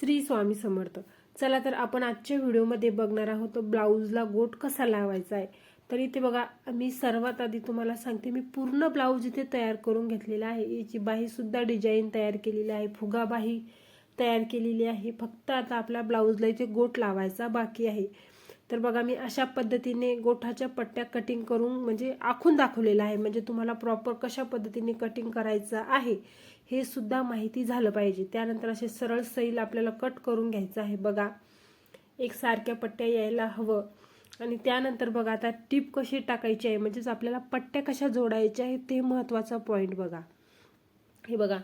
श्री स्वामी समर्थ. चला तर आपण आजच्या व्हिडिओमध्ये बघणार आहोत ब्लाऊजला गोट कसा लावायचा आहे. तर इथे बघा मी सर्वात आधी तुम्हाला सांगते मी पूर्ण ब्लाऊज इथे तयार करून घेतलेला आहे. याची बाहीसुद्धा डिझाईन तयार केलेली आहे फुगा बाही तयार केलेली आहे. फक्त आता आपल्या ब्लाऊजला इथे गोट लावायचा बाकी आहे. तर बघा मी अशा पद्धतीने गोठाच्या पट्ट्या कटिंग करून म्हणजे आखून दाखवलेलं आहे म्हणजे तुम्हाला प्रॉपर कशा पद्धतीने कटिंग करायचं आहे. हे सुद्धा माहिती झालं पाहिजे. त्यानंतर असे सरळ सैल आपल्याला कट करून घ्यायचं आहे. बघा एक सारख्या पट्ट्या यायला हवं. आणि त्यानंतर बघा आता टीप कशी टाकायची आहे? म्हणजेच आपल्याला पट्ट्या कशा जोडायच्या आहे ते महत्त्वाचा पॉईंट बघा. हे बघा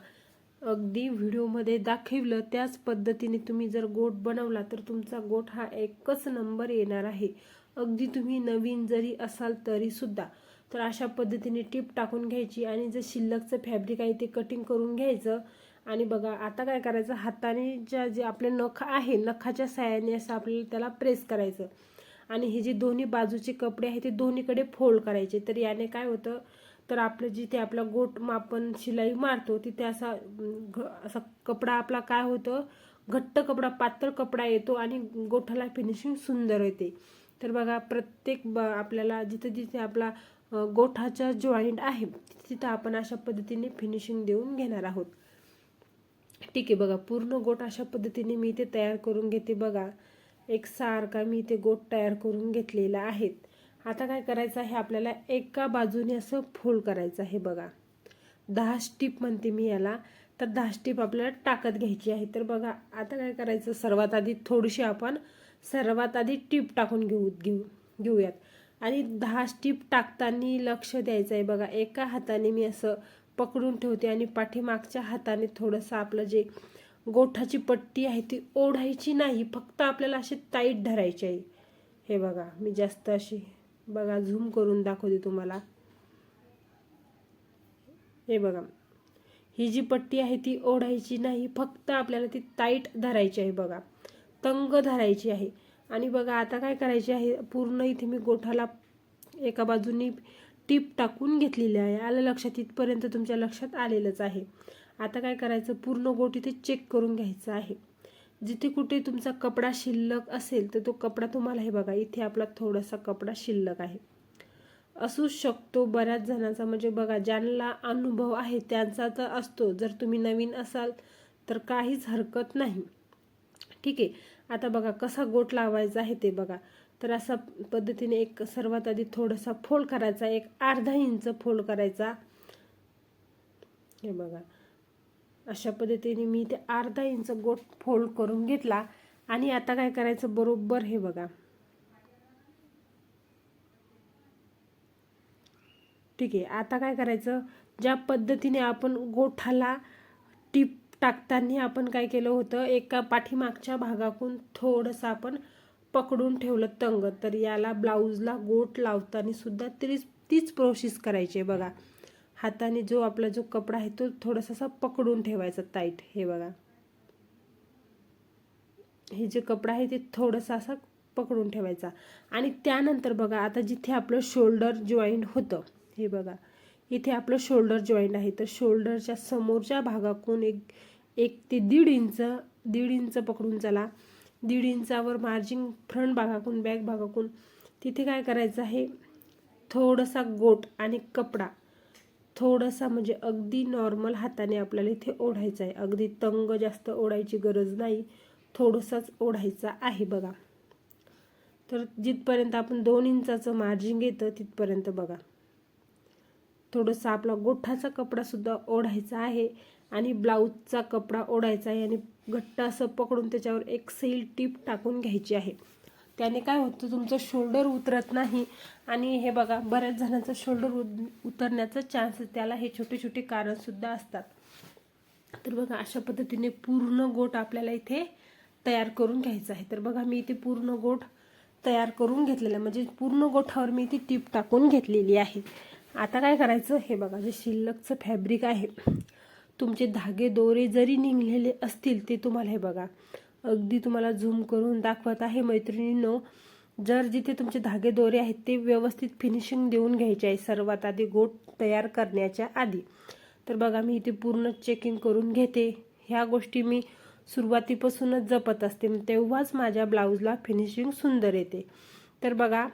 अगदी व्हिडिओमध्ये दाखवलं त्याच पद्धतीने तुम्ही जर गोट बनवला तर तुमचा गोट हा एकच नंबर येणार आहे. अगदी तुम्ही नवीन जरी असाल तरीसुद्धा तर अशा पद्धतीने टीप टाकून घ्यायची आणि जे शिल्लकचं फॅब्रिक आहे ते कटिंग करून घ्यायचं. आणि बघा आता काय करायचं? हाताने ज्या जे आपले नख आहे नखाच्या साह्याने असं आपल्याला त्याला प्रेस करायचं. आणि हे जे दोन्ही बाजूचे कपडे आहे ते दोन्हीकडे फोल्ड करायचे. तर याने काय होतं? तर आपलं जिथे आपला गोट मापन शिलाई मारतो तिथे असा घ असा कपडा आपला काय होतं? घट्ट कपडा पातळ कपडा येतो आणि गोठाला फिनिशिंग सुंदर येते. तर बघा प्रत्येक ब आपल्याला जिथे जिथे आपला गोठाचा जॉईंट आहे. तिथं आपण अशा पद्धतीने फिनिशिंग देऊन घेणार आहोत. ठीक आहे बघा पूर्ण गोट अशा पद्धतीने मी इथे तयार करून घेते बघा. एक सारखा मी इथे गोट तयार करून घेतलेला आहेत आता काय करायचं आहे आपल्याला एका बाजूने असं फोल्ड करायचं आहे बघा. दहा स्टीप म्हणते मी याला. तर दहा स्टीप आपल्याला टाकत घ्यायची आहे. तर बघा आता काय करायचं सर्वात आधी थोडीशी आपण सर्वात आधी टीप टाकून घेऊ घेऊ घेऊयात. आणि दहा स्टीप टाकताना लक्ष द्यायचं आहे बघा एका हाताने मी असं पकडून ठेवते आणि पाठीमागच्या हाताने थोडंसं आपलं जे गोठाची पट्टी आहे ती ओढायची नाही फक्त आपल्याला अशी टाईट धरायची आहे. हे बघा मी जास्त अशी बघा झूम करून दाखवते तुम्हाला. हे बघा ही जी पट्टी आहे ती ओढायची नाही फक्त आपल्याला ती टाईट धरायची आहे. बघा तंग धरायची आहे. आणि बघा आता काय करायचे आहे? पूर्ण इथे मी गोठाला एका बाजूनी टीप टाकून घेतलेली आहे. आलं लक्षात? इथपर्यंत तुमच्या लक्षात आलेलंच आहे. आता काय करायचं? पूर्ण गोट इथे चेक करून घ्यायचं आहे. जिथे कुठे तुमचा कपडा शिल्लक असेल तर तो कपडा तुम्हाला हे बघा इथे आपला थोडासा कपडा शिल्लक आहे. असू शकतो बऱ्याच जणांचा म्हणजे बघा ज्यांना अनुभव आहे त्यांचा तर असतो. जर तुम्ही नवीन असाल तर काहीच हरकत नाही. ठीक आहे? आता बघा कसा गोट लावायचा आहे ते बघा. तर असा पद्धतीने एक सर्वात आधी थोडासा फोल्ड करायचा एक अर्धा इंच फोल्ड करायचा. हे बघा. अशा पद्धतीने मी ते अर्धा इंच गोट फोल्ड करून घेतला आणि आता काय करायचं बरोबर हे बघा. ठीक आहे आता काय करायचं? ज्या पद्धतीने आपण गोठाला टीप टाकताना आपण काय केलं होतं एका पाठीमागच्या भागाकून थोडंसं आपण पकडून ठेवलं तंग. तर याला ब्लाऊजला गोट लावताना सुद्धा तरी तीच प्रोसेस करायची आहे बघा. हाताने जो आपला जो कपडा आहे तो थोडासा असा पकडून ठेवायचा टाईट हे बघा. हे जे कपडा आहे ते थोडंसं असा पकडून ठेवायचा. आणि त्यानंतर बघा आता जिथे आपलं शोल्डर जॉईंट होतं हे बघा. इथे आपलं शोल्डर जॉईंट आहे. तर शोल्डरच्या समोरच्या भागाकून एक एक ते दीड इंच दीड इंच पकडून चला. दीड इंचावर मार्जिन फ्रंट भागाकून बॅक भागाकून तिथे काय करायचं आहे? थोडासा गोट आणि कपडा. थोडासा म्हणजे अगदी नॉर्मल हाताने आपल्याला इथे ओढायचं आहे. अगदी तंग जास्त ओढायची गरज नाही. थोडंसाच ओढायचा आहे बघा. तर जिथपर्यंत आपण दोन इंचाचं मार्जिन घेतं तिथपर्यंत बघा. थोडंसं आपला गोठाचा कपडासुद्धा ओढायचा आहे आणि ब्लाऊजचा कपडा ओढायचा आहे आणि घट्ट असं पकडून त्याच्यावर एक सेल टीप टाकून घ्यायची आहे. त्याने काय होतं तुमचं शोल्डर उतरत नाही आणि हे बघा बऱ्याच जणांचं शोल्डर उतरण्याचा चान्स त्याला हे छोटे छोटे कारणसुद्धा असतात. तर बघा अशा पद्धतीने पूर्ण गोट आपल्याला इथे तयार करून घ्यायचं आहे. तर बघा मी इथे पूर्ण गोट तयार करून घेतलेलं आहे. म्हणजे पूर्ण गोठावर मी ती टीप टाकून घेतलेली आहे. आता काय करायचं? हे बघा जे शिल्लकचं फॅब्रिक आहे तुमचे धागे दोरे जरी निघलेले असतील ते तुम्हाला हे बघा अगदी तुम्हाला झूम करून दाखवत आहे मैत्रिणींनो. जर जिथे तुमचे धागे दोरे आहेत ते व्यवस्थित फिनिशिंग देऊन घ्यायचे आहे सर्वात आधी गोट तयार करण्याच्या आधी. तर बघा मी इथे पूर्ण चेकिंग करून घेते. ह्या गोष्टी मी सुरुवातीपासूनच जपत असते. तेव्हाच माझ्या ब्लाऊजला फिनिशिंग सुंदर येते. तर बघा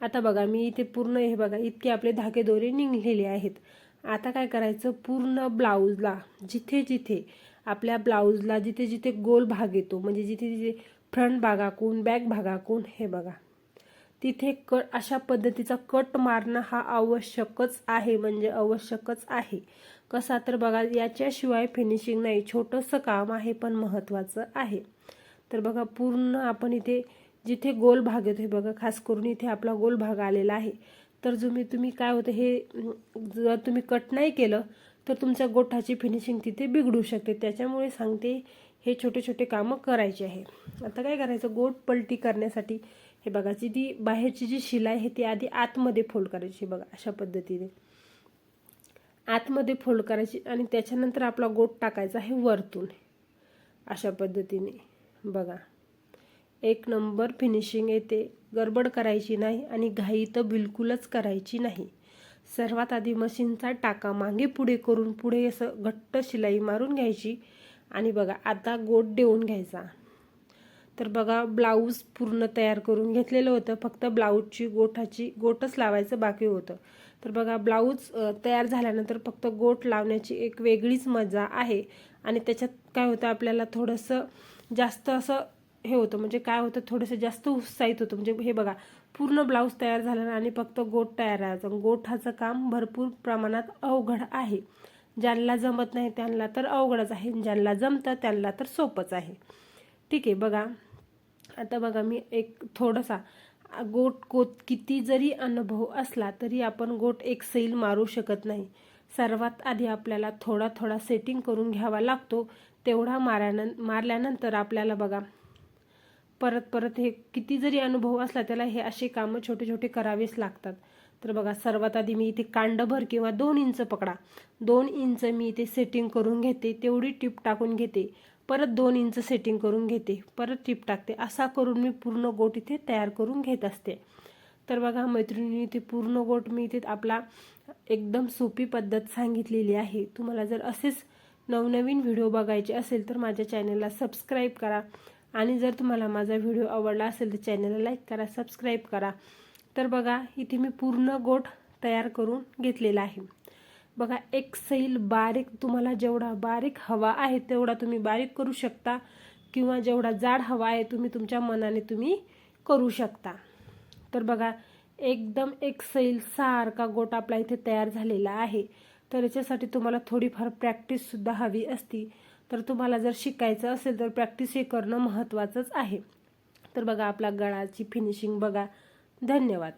आता बघा मी इथे पूर्ण हे बघा इतके आपले धागे दोरे निघलेले आहेत. आता काय करायचं? पूर्ण ब्लाऊजला जिथे जिथे आपल्या ब्लाऊजला जिथे जिथे गोल भाग येतो म्हणजे जिथे जिथे फ्रंट भागाकून बॅक भागाकून हे बघा. तिथे कट अशा पद्धतीचा कट मारणं हा आवश्यकच आहे म्हणजे आवश्यकच आहे. कसा तर बघा याच्याशिवाय फिनिशिंग नाही. छोटंसं काम आहे पण महत्त्वाचं आहे. तर बघा पूर्ण आपण इथे जिथे गोल भाग येतो हे बघा खास करून इथे आपला गोल भाग आलेला आहे. तर जो मी तुम्ही काय होतं हे जर तुम्ही कट नाही केलं तर तुमच्या गोठाची फिनिशिंग तिथे बिघडू शकते. त्याच्यामुळे सांगते हे छोटे छोटे कामं करायचे आहे. आता काय करायचं गोठ पलटी करण्यासाठी हे बघा जी ती बाहेरची जी शिलाई आहे ती आधी आतमध्ये फोल्ड करायची बघा अशा पद्धतीने. आतमध्ये फोल्ड करायची आणि त्याच्यानंतर आपला गोट टाकायचा आहे वरतून. अशा पद्धतीने बघा. एक नंबर फिनिशिंग येते. गडबड करायची नाही आणि घाई तर बिलकुलच करायची नाही. सर्वात आधी मशीनचा टाका मागे पुढे करून पुढे असं घट्ट शिलाई मारून घ्यायची आणि बघा आता गोट देऊन घ्यायचा. तर बघा ब्लाऊज पूर्ण तयार करून घेतलेलं होतं. फक्त ब्लाऊजची गोठाची गोटच लावायचं बाकी होतं. तर बघा ब्लाऊज तयार झाल्यानंतर फक्त गोट लावण्याची एक वेगळीच मजा आहे. आणि त्याच्यात काय होतं आपल्याला थोडंसं जास्त असं हे होतं. म्हणजे काय होतं थोडंसं जास्त उत्साहित होतं. म्हणजे हे बघा पूर्ण ब्लाऊज तयार झाला आणि फक्त गोठ तयार राहायचं. गोठाचं काम भरपूर प्रमाणात अवघड आहे. ज्यांना जमत नाही त्यांना तर अवघडच आहे. ज्यांना जमतं त्यांना तर सोपंच आहे. ठीक आहे बघा. आता बघा मी एक थोडासा गोट कोत किती जरी अनुभव असला तरी आपण गोट एक सैल मारू शकत नाही. सर्वात आधी आपल्याला थोडा थोडा सेटिंग करून घ्यावा लागतो. तेवढा मारल्यानं मारल्यानंतर आपल्याला बघा परत परत हे किती जरी अनुभव असला त्याला हे असे कामं छोटे छोटे करावेच लागतात. तर बघा सर्वात आधी मी इथे कांडभर किंवा दोन इंच पकडा. दोन इंच मी इथे सेटिंग करून घेते तेवढी टिप टाकून घेते. परत दोन इंच सेटिंग करून घेते परत टिप टाकते. असा करून मी पूर्ण गोट इथे तयार करून घेत असते. तर बघा मैत्रिणी इथे पूर्ण गोट मी इथे आपला एकदम सोपी पद्धत सांगितलेली आहे. तुम्हाला जर असेच नवनवीन व्हिडिओ बघायचे असेल तर माझ्या चॅनलला सबस्क्राईब करा. आणि जर तुम्हाला माझा व्हिडिओ आवडला असेल तर चॅनलला लाईक करा सबस्क्राईब करा. तर बघा इथे मी पूर्ण गोट तयार करून घेतलेला आहे. बघा एक सैल बारीक तुम्हाला जेवढा बारीक हवा आहे तेवढा तुम्ही बारीक करू शकता किंवा जेवढा जाड हवा आहे तुम्ही तुमच्या मनाने तुम्ही करू शकता. तर बघा एकदम एक सैल सारखा गोट आपला इथे तयार झालेला आहे. तर याच्यासाठी तुम्हाला थोडीफार प्रॅक्टिससुद्धा हवी असती. तर तुम्हाला जर शिकायचं असेल तर प्रॅक्टिस हे करणं महत्त्वाचंच आहे. तर बघा आपला गळाची फिनिशिंग बघा. धन्यवाद.